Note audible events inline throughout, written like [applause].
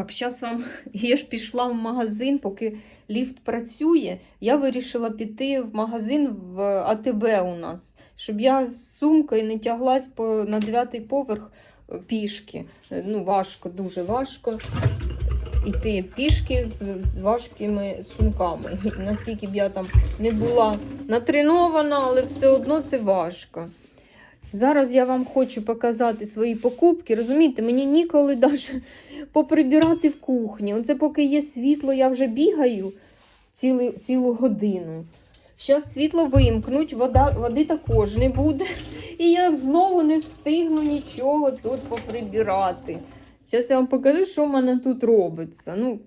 Так, зараз вам [laughs] я ж пішла в магазин, поки ліфт працює. Я вирішила піти в магазин в АТБ у нас, щоб я з сумкою не тяглась по, на дев'ятий поверх е, пішки. Е, Ну, важко, дуже важко. Іти пішки з важкими сумками. Наскільки б я там не була натренована, але все одно це важко. Зараз я вам хочу показати свої покупки. Розумієте, мені ніколи навіть поприбирати в кухні. Оце поки є світло, я вже бігаю цілу, цілу годину. Зараз світло вимкнуть, вода, води також не буде. І я знову не встигну нічого тут поприбирати. Зараз я вам покажу, що в мене тут робиться. Ну,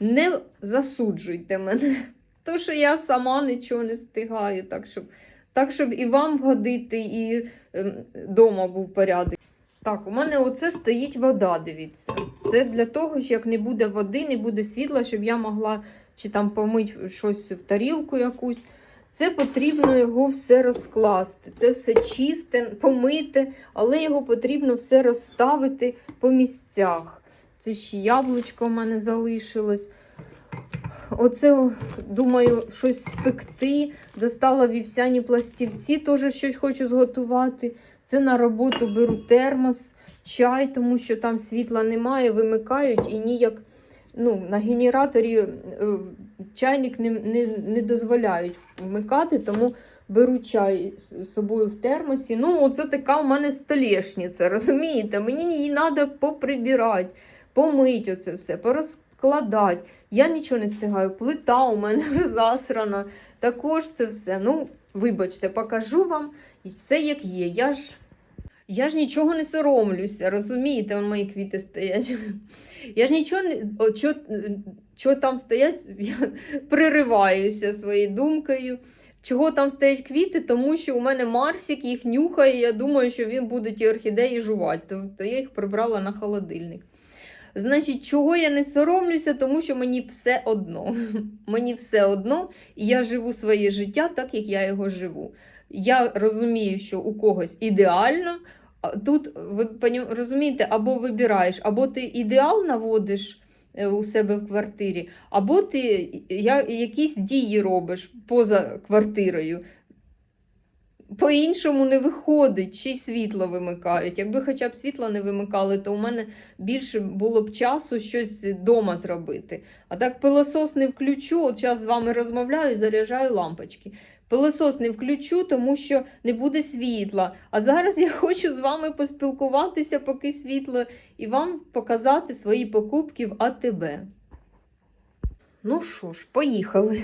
не засуджуйте мене. То, що я сама нічого не встигаю, так щоб, так, щоб і вам вгодити, і вдома був порядок. Так, у мене оце стоїть вода, дивіться. Це для того, що як не буде води, не буде світла, щоб я могла чи там помити щось в тарілку якусь. Це потрібно його все розкласти. Це все чисте, помити, але його потрібно все розставити по місцях. Це ще яблучко в мене залишилось. Оце, думаю, щось спекти. Достала вівсяні пластівці, теж щось хочу зготувати. Це на роботу беру термос, чай, тому що там світла немає, вимикають і ніяк ну, на генераторі е, чайник не, не, не дозволяють вмикати, тому беру чай з собою в термосі. Ну, оце така у мене столешниця, розумієте? Мені її треба поприбирати, помити оце все, порозкладати. Я нічого не встигаю. Плита у мене [laughs] вже засрана. Також це все. Ну, вибачте, покажу вам і все як є. Я ж. Я ж нічого не соромлюся, розумієте, мої квіти стоять. [laughs] Я ж нічого не що, що там стоять, [laughs] я пририваюся своєю думкою. Чого там стоять квіти, тому що у мене Марсик їх нюхає, я думаю, що він буде ті орхідеї жувати, тобто я їх прибрала на холодильник. Значить, чого я не соромлюся, тому що мені все одно. [laughs] Мені все одно, і я живу своє життя так, як я його живу. Я розумію, що у когось ідеально. Тут ви розумієте, або вибираєш, або ти ідеал наводиш е, у себе в квартирі, або ти якісь дії робиш поза квартирою. По-іншому не виходить, й світло вимикають. Якби хоча б світло не вимикали, то у мене більше було б часу щось вдома зробити. А так пилосос не включу, от зараз з вами розмовляю і заряджаю лампочки. Пилосос не включу, тому що не буде світла. А зараз я хочу з вами поспілкуватися, поки світло, і вам показати свої покупки в АТБ. Ну що ж, поїхали.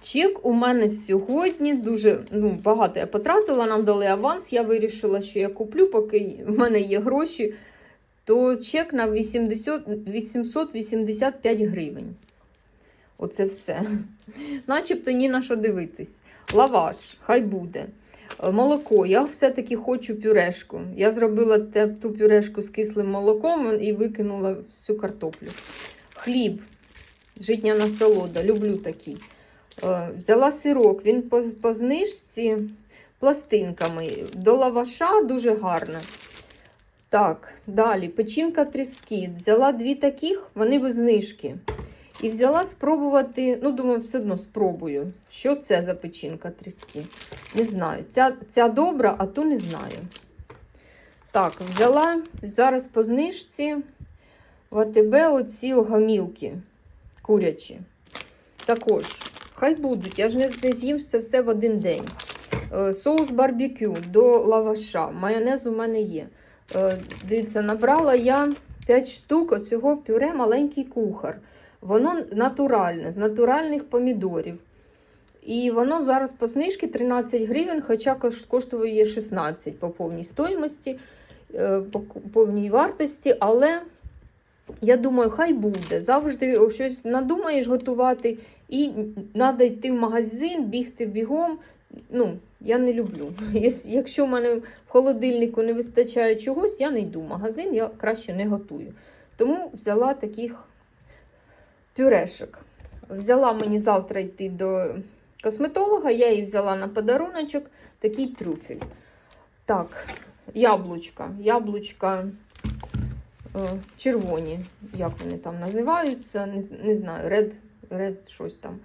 Чек у мене сьогодні дуже ну, багато я потратила, нам дали аванс. Я вирішила, що я куплю, поки в мене є гроші, то чек на 80, 885 гривень. Оце все. Начебто ні на що дивитись. Лаваш, хай буде. Е, Молоко. Я все-таки хочу пюрешку. Я зробила ту пюрешку з кислим молоком і викинула всю картоплю. Хліб, житня насолода, люблю такий. Е, Взяла сирок, він по, знижці пластинками. До лаваша дуже гарно. Так, далі печінка тріски. Взяла дві таких, вони без знижки. І взяла спробувати, ну, думаю, все одно спробую. Що це за печінка тріски? Не знаю. Ця, ця добра, а ту не знаю. Так, взяла зараз по знижці в АТБ оці гамілки курячі. Також, хай будуть, я ж не, не з'їм це все в один день. Е, Соус барбекю до лаваша. Майонез у мене є. Е, Дивіться, набрала я 5 штук оцього пюре маленький кухар. Воно натуральне, з натуральних помідорів. І воно зараз по знижці 13 гривень, хоча кош- коштує 16 по повній стоїмості, е, по повній вартості. Але я думаю, хай буде. Завжди щось надумаєш готувати, і треба йти в магазин, бігти бігом. Ну, я не люблю. [laughs] Якщо в мене в холодильнику не вистачає чогось, я не йду в магазин, я краще не готую. Тому взяла таких пюрешок. Взяла мені завтра йти до косметолога, я її взяла на подаруночок такий трюфель. Так, яблучка. Яблучка червоні, як вони там називаються, не, не знаю, ред, ред щось там.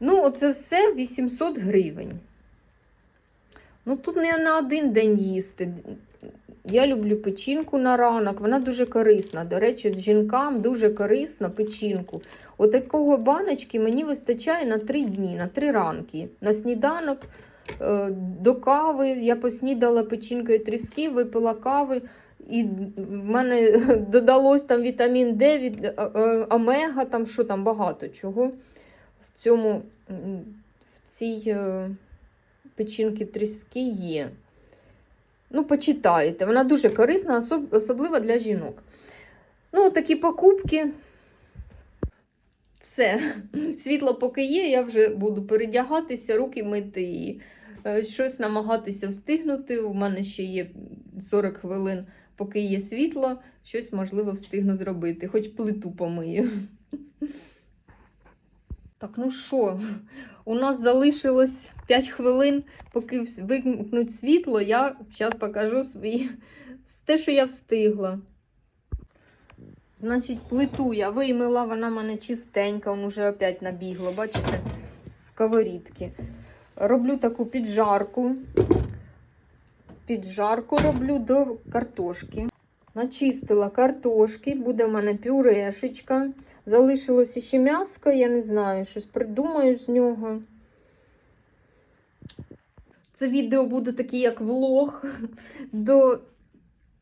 Ну, оце все 800 гривень. Ну, тут не на один день їсти. Я люблю печінку на ранок, вона дуже корисна. До речі, жінкам дуже корисна печінку. Отакого баночки мені вистачає на 3 дні, на 3 ранки. На сніданок е, до кави я поснідала печінкою тріски, випила кави. І в мене [laughs] додалось там вітамін Д, від, е, е, омега, там що там багато чого в цьому в цій е, печінки тріски є. Ну, почитайте. Вона дуже корисна, особ- особливо для жінок. Ну, такі покупки. Все. [laughs] Світло поки є, я вже буду передягатися, руки мити і щось намагатися встигнути. У мене ще є 40 хвилин, поки є світло, щось можливо встигну зробити, хоч плиту помию. Так, ну що, у нас залишилось 5 хвилин, поки вимкнуть світло, я зараз покажу свої те, що я встигла. Значить, плиту я вимила, вона в мене чистенька, вона вже опять набігла, бачите, з сковорідки. Роблю таку піджарку. Піджарку роблю до картошки. Начистила картошки, буде в мене пюрешечка. Залишилося ще м'яско, я не знаю, щось придумаю з нього. Це відео буде таке, як влог [laughs] до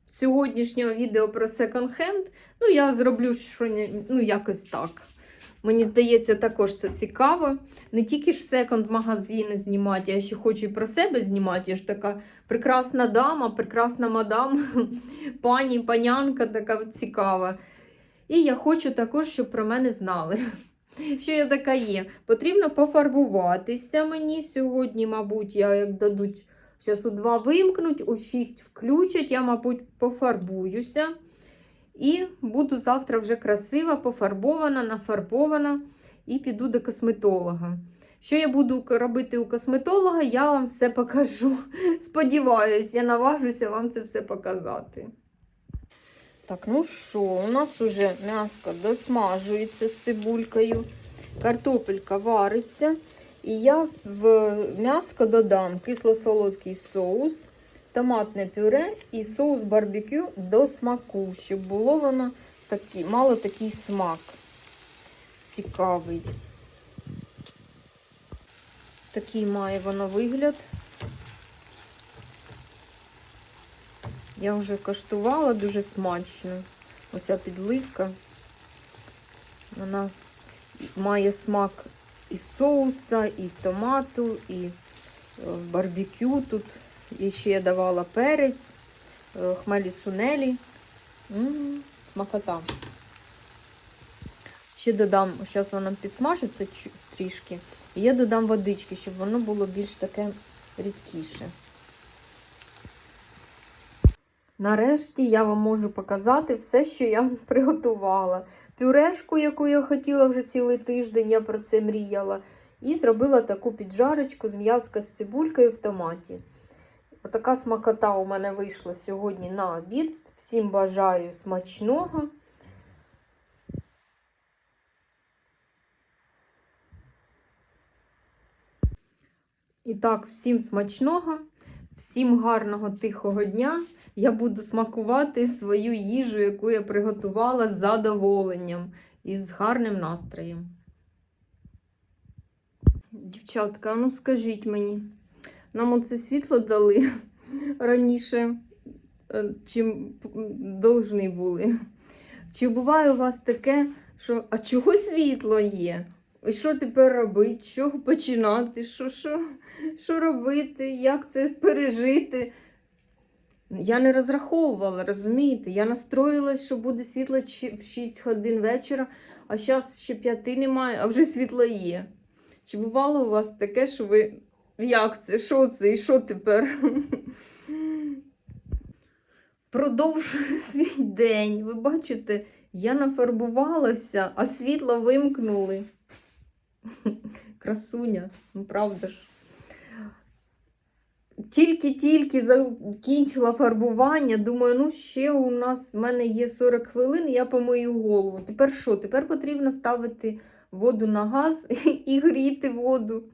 сьогоднішнього відео про секонд-хенд. Ну, я зроблю що ну, якось так. Мені здається, також це цікаво. Не тільки ж секонд-магазини знімати, я ще хочу і про себе знімати. Я ж така прекрасна дама, прекрасна мадам, [laughs] пані, панянка така цікава. І я хочу також, щоб про мене знали. [laughs] Що я така є. Потрібно пофарбуватися мені сьогодні, мабуть, я як дадуть зараз у 2 вимкнуть, у 6 включать, я, мабуть, пофарбуюся. І буду завтра вже красива, пофарбована, нафарбована і піду до косметолога. Що я буду робити у косметолога, я вам все покажу. [laughs] Сподіваюсь, я наважуся вам це все показати. Так, ну що, у нас уже м'яско досмажується з цибулькою, картопелька вариться. І я в м'яско додам кисло-солодкий соус, томатне пюре і соус барбекю до смаку, щоб було воно такі, мало такий смак цікавий. Такий має воно вигляд. Я вже коштувала дуже смачно. Оця підливка. Вона має смак і соуса, і томату, і е, барбекю. Тут і ще я давала перець, е, хмелі сунелі. М, Смакота. Ще додам, зараз вона підсмажиться трішки. І я додам водички, щоб воно було більш таке рідкіше. Нарешті я вам можу показати все, що я [laughs] приготувала. Пюрешку, яку я хотіла вже цілий тиждень, я про це мріяла. І зробила таку піджарочку з м'язка з цибулькою в томаті. Отака смакота у мене вийшла сьогодні на обід. Всім бажаю смачного. І так, всім смачного, всім гарного тихого дня. Я буду смакувати свою їжу, яку я приготувала з задоволенням і з гарним настроєм. Дівчатка, ну скажіть мені, нам оце світло дали раніше, е, чим должны були. Чи буває у вас таке, що а чого світло є? І що тепер робити? Чого починати? Що, що, що робити? Як це пережити? Я не розраховувала, розумієте? Я настроїлась, що буде світло в 6 годин вечора, а зараз ще п'яти немає, а вже світло є. Чи бувало у вас таке, що ви. Як це? Що це? І що тепер? [laughs] Продовжую [laughs] свій день. Ви бачите, я нафарбувалася, а світло вимкнули. [laughs] Красуня, ну правда ж. тільки-тільки закінчила фарбування. Думаю, ну ще у нас в мене є 40 хвилин, я помию голову. Тепер що? Тепер потрібно ставити воду на газ і гріти воду.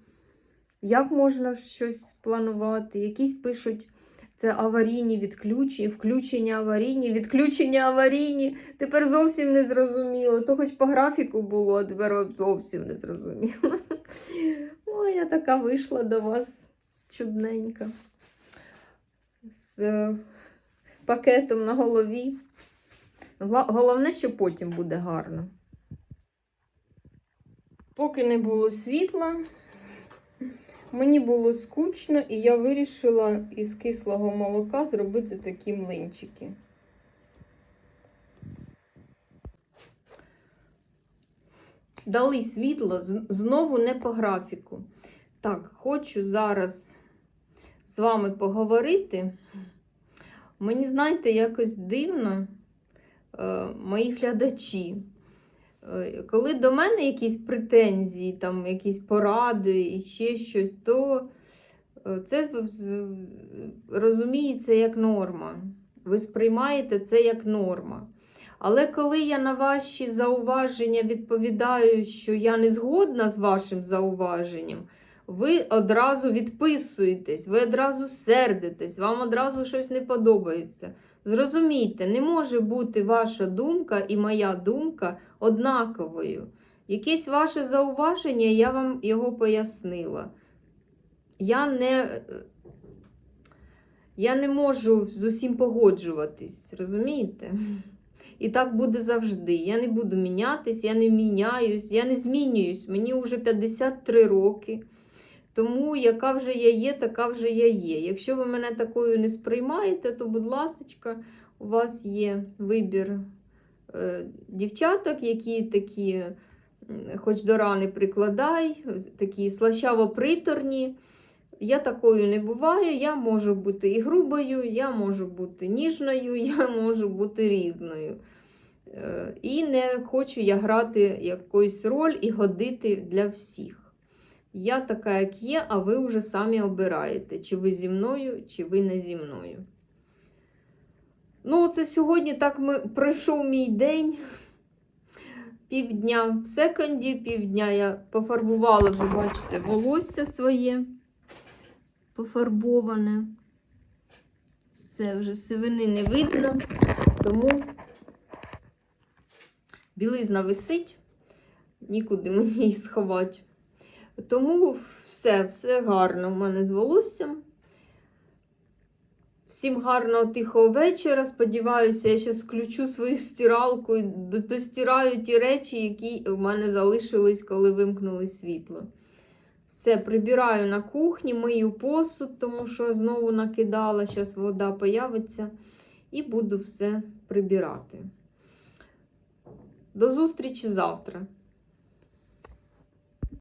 Як можна щось планувати? Якісь пишуть. Це аварійні відключення, включення аварійні, відключення аварійні. Тепер зовсім не зрозуміло. То хоч по графіку було, а тепер зовсім не зрозуміло. [laughs] Ой, я така вийшла до вас чудненька. З е, пакетом на голові. Головне, що потім буде гарно. Поки не було світла, мені було скучно, і я вирішила із кислого молока зробити такі млинчики. Дали світло знову не по графіку. Так, хочу зараз з вами поговорити. Мені, знаєте, якось дивно, е, мої глядачі. Е, Коли до мене якісь претензії, там, якісь поради і ще щось, то е, це розуміється як норма. Ви сприймаєте це як норма. Але коли я на ваші зауваження відповідаю, що я не згодна з вашим зауваженням, ви одразу відписуєтесь, ви одразу сердитесь, вам одразу щось не подобається. Зрозумійте, не може бути ваша думка і моя думка однаковою. Якесь ваше зауваження, я вам його пояснила. Я не, я не можу з усім погоджуватись, розумієте? І так буде завжди. Я не буду мінятись, я не міняюсь, я не змінююсь. Мені вже 53 роки. Тому яка вже я є, така вже я є. Якщо ви мене такою не сприймаєте, то, будь ласка, у вас є вибір е, дівчаток, які такі, хоч до рани прикладай, такі слащаво-приторні. Я такою не буваю, я можу бути і грубою, я можу бути ніжною, [laughs] я можу бути різною. Е, І не хочу я грати якусь роль і годити для всіх. Я така, як є, а ви вже самі обираєте, чи ви зі мною, чи ви не зі мною. Ну, це сьогодні так ми, пройшов мій день. Півдня в секонді, півдня я пофарбувала, вже бачите, волосся своє пофарбоване. Все, вже сивини не видно, тому білизна висить, нікуди мені її сховати. Тому все, все гарно в мене з волоссям. Всім гарного тихого вечора. Сподіваюся, я зараз включу свою стиралку і достираю ті речі, які в мене залишились, коли вимкнули світло. Все, прибираю на кухні, мию посуд, тому що знову накидала, зараз вода появиться, і буду все прибирати. До зустрічі завтра.